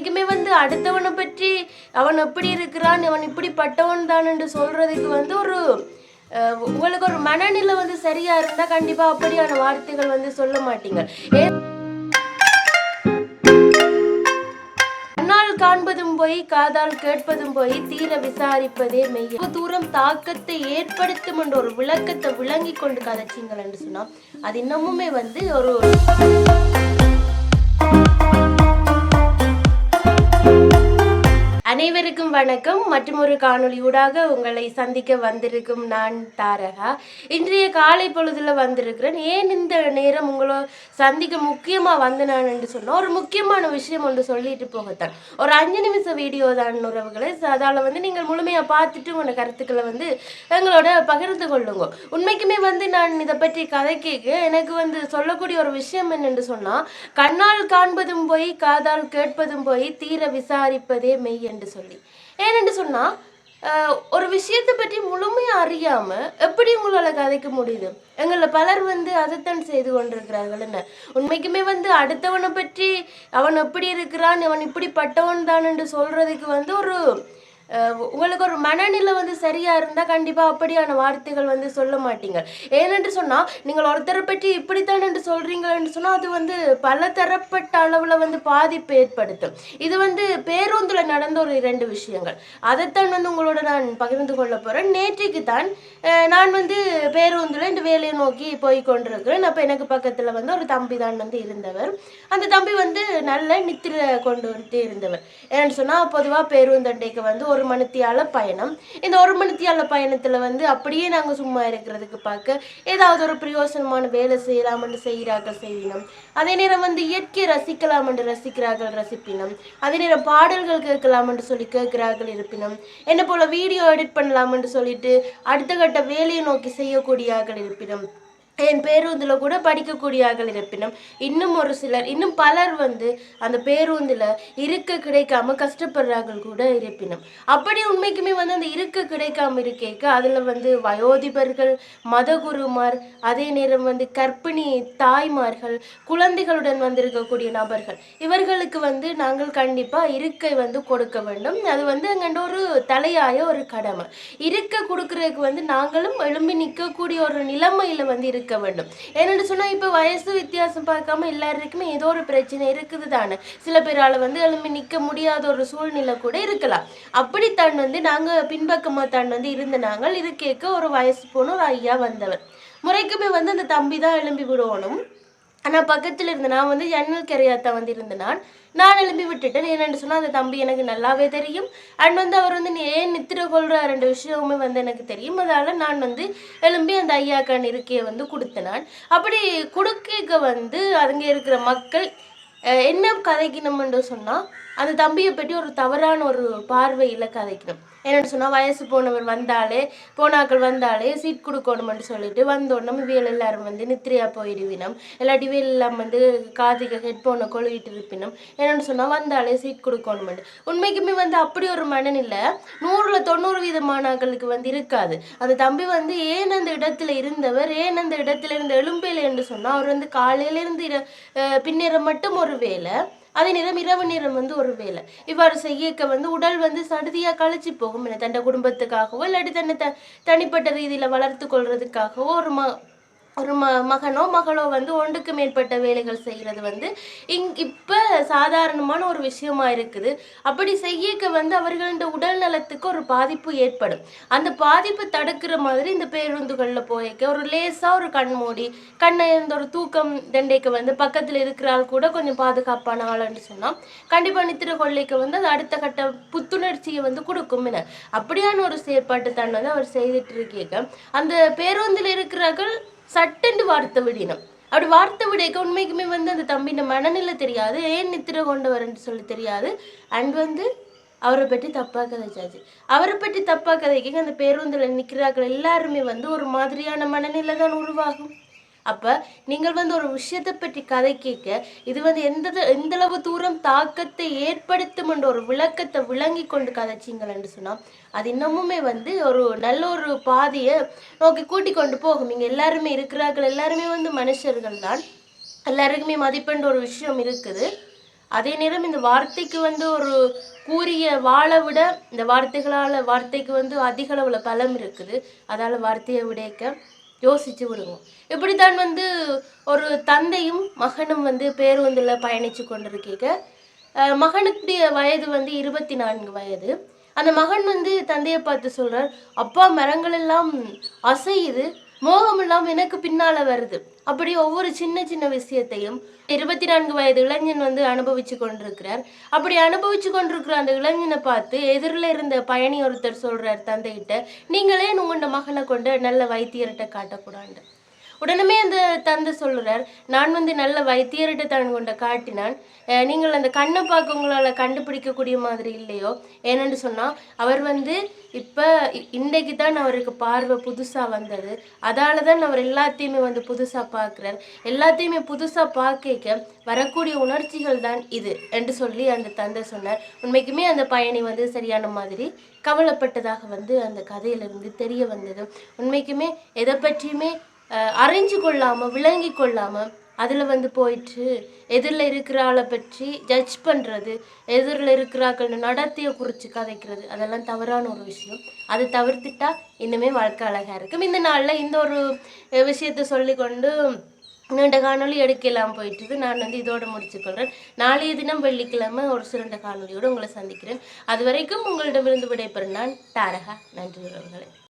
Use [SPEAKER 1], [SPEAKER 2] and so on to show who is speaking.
[SPEAKER 1] என்றைக்குமே வந்து அடுத்தவனை பற்றி அவன் எப்படி இருக்கிறான் அவன் இப்படி பட்டவன் தான் என்று சொல்றதுக்கு வந்து ஒரு உங்களுக்கு ஒரு மனநிலை வந்து சரியா இருந்தா கண்டிப்பா அப்படியான வார்த்தைகள் வந்து சொல்ல மாட்டீங்க. காண்பதும் போய் காதால் கேட்பதும் போய் தீர விசாரிப்பதே மெய். தூரம் தாக்கத்தை ஏற்படுத்தும் என்ற ஒரு விளக்கத்தை விளங்கி கொண்டு கதைச்சிங்கள் என்று சொன்னா அது இன்னமுமே வந்து ஒரு அனைவருக்கும் வணக்கம். மற்றும் ஒரு காணொலியூடாக உங்களை சந்திக்க வந்திருக்கும் நான் தாரகா. இன்றைய காலை பொழுதுல வந்திருக்கிறேன். ஏன் இந்த நேரம் உங்களை சந்திக்க முக்கியமா வந்து நான் என்று சொன்னால் ஒரு முக்கியமான விஷயம் ஒன்று சொல்லிட்டு போகத்தான். ஒரு அஞ்சு நிமிஷம் வீடியோ தான் உறவுகளை. அதால வந்து நீங்கள் முழுமையா பார்த்துட்டு உங்களோட கருத்துக்களை வந்து எங்களோட பகிர்ந்து கொள்ளுங்க. உண்மைக்குமே வந்து நான் இதை பற்றி கதை கேட்க எனக்கு வந்து சொல்லக்கூடிய ஒரு விஷயம் என்னென்று சொன்னா கண்ணால் காண்பதும் போய் காதால் கேட்பதும் போய் தீர விசாரிப்பதே மெய் என்று சொல்லி. ஏனென்று சொன்னால் ஒரு விஷயத்தை பற்றி முழுமையாக அறியாமல் எப்படி உங்களால் கதைக்க முடியுது? எங்களை பலர் வந்து அதைத்தான் செய்து கொண்டிருக்கிறார்கள்னு என்ன? உண்மைக்குமே வந்து அடுத்தவனை பற்றி அவன் எப்படி இருக்கிறான் அவன் இப்படி பட்டவன் தான் என்று சொல்கிறதுக்கு வந்து ஒரு உங்களுக்கு ஒரு மனநிலை வந்து சரியா இருந்தா கண்டிப்பா அப்படியான வார்த்தைகள் வந்து சொல்ல மாட்டீங்க. ஏனென்று சொன்னா நீங்கள் ஒருத்தரை பற்றி இப்படித்தான் என்று சொல்றீங்கன்னு சொன்னா அது வந்து பல தரப்பட்ட அளவுல வந்து பாதிப்பு ஏற்படுத்தும். இது வந்து பேருந்துல நடந்த ஒரு இரண்டு விஷயங்கள். அதைத்தான் வந்து உங்களோட நான் பகிர்ந்து கொள்ள போறேன். நேற்றைக்கு தான் நான் வந்து பேருந்துல இந்த வேலையை நோக்கி போய் கொண்டிருக்கிறேன். அப்ப எனக்கு பக்கத்துல வந்து ஒரு தம்பி தான் வந்து இருந்தவர். அந்த தம்பி வந்து நல்ல நித்திர கொண்டு வந்து இருந்தவர். ஏன்னு சொன்னா பொதுவா பேருந்தண்டைக்கு வந்து ஒரு ஒரு மணித்தியால பயணம். இந்த ஒரு மணித்தியால பயணத்துல வந்து அப்படியே நாங்க சும்மா இருக்கிறதுக்கு பார்க்க ஏதாவது ஒரு பிரயோசனமான வேலை செய்யலாம்னு செய்கிறார்கள் செய்வினம் அதே நேரம் வந்து இயற்கையை ரசிக்கலாம் என்று ரசிக்கிறார்கள் ரசிப்பினம். அதே நேரம் பாடல்கள் கேட்கலாம் என்று சொல்லி கேட்கிறார்கள் இருப்பினும். என்ன போல வீடியோ எடிட் பண்ணலாம் என்று சொல்லிட்டு அடுத்த கட்ட வேலையை நோக்கி செய்யக்கூடியார்கள் இருப்பினும். என் பேருந்தில் கூட படிக்கக்கூடியார்கள் இருப்பினும் இன்னும் ஒரு சிலர் இன்னும் பலர் வந்து அந்த பேருந்தில் இருக்க கிடைக்காம கஷ்டப்படுறார்கள் கூட இருப்பினும். அப்படி உண்மைக்குமே வந்து அந்த இருக்க கிடைக்காம இருக்கேக்க அதில் வந்து வயோதிபர்கள் மதகுருமார் அதே நேரம் வந்து கற்பிணி தாய்மார்கள் குழந்தைகளுடன் வந்திருக்கக்கூடிய நபர்கள் இவர்களுக்கு வந்து நாங்கள் கண்டிப்பாக இருக்கை வந்து கொடுக்க வேண்டும். அது வந்து எங்கண்ட ஒரு தலையாய ஒரு கடமை. இருக்க கொடுக்கறதுக்கு வந்து நாங்களும் எழும்பி நிற்கக்கூடிய ஒரு நிலைமையில் வந்து இருக்க இருக்க வேண்டும். ஏன்னு சொன்னால் இப்போ வயசு வித்தியாசம் பார்க்காம எல்லாருக்குமே ஏதோ ஒரு பிரச்சனை இருக்குது தானே சில பேரால் வந்து எழும்பி நிற்க முடியாத ஒரு சூழ்நிலை கூட இருக்கலாம். அப்படித்தான் வந்து நாங்கள் பின்பக்கமாக தான் வந்து இருந்த நாங்கள் இது கேட்க ஒரு வயசு போன ஒரு ஐயா வந்தவர். முறைக்குமே வந்து அந்த தம்பி தான் எழும்பி விடுவோனும் ஆனால் பக்கத்தில் இருந்து நான் வந்து ஜன்னல் கரையாத்தான் வந்து இருந்த நான் நான் எழுப்பி விட்டுட்டேன். என்னென்னு சொன்னால் அந்த தம்பி எனக்கு நல்லாவே தெரியும். அண்ட் வந்து அவர் வந்து நீ ஏன் நித்திர கொள்கிற ரெண்டு விஷயமுமே வந்து எனக்கு தெரியும். அதனால் நான் வந்து எழும்பி அந்த ஐயாக்கான் இருக்கையை வந்து கொடுத்தேன் அப்படி கொடுக்க வந்து அங்கே இருக்கிற மக்கள் என்ன கதைக்கணும்னு சொன்னால் அந்த தம்பியை பற்றி ஒரு தவறான ஒரு பார்வையில் கதைக்கணும் என்னென்னு சொன்னால் வயசு போனவர் வந்தாலே போனாக்கள் வந்தாலே சீட் கொடுக்கணும்னு சொல்லிட்டு வந்தோடனே வேலை எல்லாரும் வந்து நித்திரையா போயிடுவினம் இல்லாட்டி இவியல் எல்லாம் வந்து காதுக்கு ஹெட்ஃபோனை கொழுவிட்டு இருப்பினும். என்னென்னு சொன்னால் வந்தாலே சீட் கொடுக்கணும்னு. உண்மைக்குமே வந்து அப்படி ஒரு மனநிலை நூறில் தொண்ணூறு வீதமானாக்களுக்கு வந்து இருக்காது. அந்த தம்பி வந்து ஏன் அந்த இடத்துல இருந்தவர் ஏன் அந்த இடத்துல இருந்த எலும்பையில் என்று சொன்னால் அவர் வந்து காலையிலேருந்து இர- மட்டும் ஒரு வேலை. அதே நேரம் இரவு நேரம் வந்து ஒரு வேலை. இவ்வாறு செய்யக்க வந்து உடல் வந்து சடுதியாக கழிச்சு போகும். இல்லை தன்னை குடும்பத்துக்காகவோ இல்லாட்டி தன்னை த தனிப்பட்ட ரீதியில் வளர்த்து கொள்றதுக்காகவோ ஒரு ம ஒரு ம மகனோ மகளோ வந்து ஒன்றுக்கு மேற்பட்ட வேலைகள் செய்கிறது வந்து இங் இப்போ சாதாரணமான ஒரு விஷயமா இருக்குது. அப்படி செய்யக்க வந்து அவர்களோட உடல் நலத்துக்கு ஒரு பாதிப்பு ஏற்படும். அந்த பாதிப்பு தடுக்கிற மாதிரி இந்த பேருந்துகளில் போய்க்க ஒரு லேசாக ஒரு கண் மூடி கண்ணை இருந்த ஒரு தூக்கம் தண்டைக்கு வந்து பக்கத்தில் இருக்கிற ஆள் கூட கொஞ்சம் பாதுகாப்பான ஆளுன்னு சொன்னால் கண்டிப்பாக நித்திர கொள்ளைக்கு வந்து அது அடுத்த கட்ட புத்துணர்ச்சியை வந்து கொடுக்கும் என. அப்படியான ஒரு செயற்பாட்டு தான் வந்து அவர் செய்துட்டு இருக்கீங்க. அந்த பேருந்தில் இருக்கிறவர்கள் சட்டென்று வார்த்தை விடினம். அப்படி வார்த்தை விடைக்க உண்மைக்குமே வந்து அந்த தம்பின மனநிலை தெரியாது. ஏன் நித்திர கொண்டவர்ன்னு சொல்லி தெரியாது. அண்ட் வந்து அவரை பற்றி தப்பாக கதைச்சாச்சு. அவரை பற்றி தப்பாக கதைக்க அந்த பேருந்தில் நிற்கிறார்கள் எல்லாருமே வந்து ஒரு மாதிரியான மனநிலை தான் உருவாகும். அப்போ நீங்கள் வந்து ஒரு விஷயத்தை பற்றி கதை கேட்க இது வந்து எந்த எந்தளவு தூரம் தாக்கத்தை ஏற்படுத்தும் என்ற ஒரு விளக்கத்தை விளங்கி கொண்டு கதைச்சிங்கன்னு சொன்னால் அது இன்னமுமே வந்து ஒரு நல்ல ஒரு பாதையை நோக்கி கூட்டி கொண்டு போகும். நீங்கள் எல்லாருமே இருக்கிறார்கள் எல்லாருமே வந்து மனுஷர்கள் தான். எல்லாருக்குமே மதிப்பென்ற ஒரு விஷயம் இருக்குது. அதே நேரம் இந்த வார்த்தைக்கு வந்து ஒரு கூறிய வாழை விட இந்த வார்த்தைகளால் வார்த்தைக்கு வந்து அதிக அளவில் பலம் இருக்குது. அதால் வார்த்தையை விடைக்க யோசிச்சு விடுங்க. இப்படித்தான் வந்து ஒரு தந்தையும் மகனும் வந்து பேருந்தில் பயணித்து கொண்டிருக்கீங்க. மகனுடைய மகனுக்குடைய வயது வந்து இருபத்தி நான்கு வயது. அந்த மகன் வந்து தந்தையை பார்த்து சொல்கிறார் அப்பா மரங்கள் எல்லாம் அசையுது. மோகம் எல்லாம் எனக்கு பின்னால வருது. அப்படி ஒவ்வொரு சின்ன சின்ன விஷயத்தையும் இருபத்தி நான்கு வயது இளைஞன் வந்து அனுபவிச்சு கொண்டிருக்கிறார். அப்படி அனுபவிச்சு கொண்டிருக்கிற அந்த இளைஞனை பார்த்து எதிரில் இருந்த பயணி ஒருத்தர் சொல்றார் தந்தைகிட்ட நீங்களே உங்களோட மகனை கொண்டு நல்ல வைத்தியர்கிட்ட காட்டக்கூடாது. உடனே அந்த தந்தை சொல்லுறார் நான் வந்து நல்ல வைத்தியர்கிட்ட தான் கொண்ட காட்டினான். நீங்கள் அந்த கண்ணை பார்க்க உங்களால் கண்டுபிடிக்கக்கூடிய மாதிரி இல்லையோ? ஏனென்று சொன்னால் அவர் வந்து இப்போ இன்றைக்கு தான் அவருக்கு பார்வை புதுசாக வந்தது. அதால தான் அவர் எல்லாத்தையுமே வந்து புதுசாக பார்க்குறார் எல்லாத்தையுமே புதுசாக பார்க்க வரக்கூடிய உணர்ச்சிகள் தான் இது என்று சொல்லி அந்த தந்தை சொன்னார். உண்மைக்குமே அந்த பயணி வந்து சரியான மாதிரி கவலைப்பட்டதாக வந்து அந்த கதையிலிருந்து தெரிய வந்தது. உண்மைக்குமே எதை பற்றியுமே அறிஞ்சு கொள்ளாமல் விளங்கி கொள்ளாமல் அதில் வந்து போயிட்டு எதிரில் இருக்கிற ஆளை பற்றி ஜட்ஜ் பண்ணுறது எதிரில் இருக்கிறாக்கள் நடத்தையை குறித்து கதைக்கிறது அதெல்லாம் தவறான ஒரு விஷயம். அதை தவிர்த்துட்டா இன்னுமே வாழ்க்கை அழகாக இருக்கும். இந்த நாளில் இந்த ஒரு அஹ், விஷயத்தை சொல்லிக்கொண்டு நீண்ட காணொளி எடுக்கலாம் போயிட்டுது நான் வந்து இதோடு முடிச்சுக்கொள்கிறேன் நாளைய தினம் வெள்ளிக்கிழமை ஒரு சிறந்த காணொலியோடு உங்களை சந்திக்கிறேன். அது வரைக்கும் உங்களிடமிருந்து விடைபெறும் நான் தாரகா. நன்றி உறவுகளே.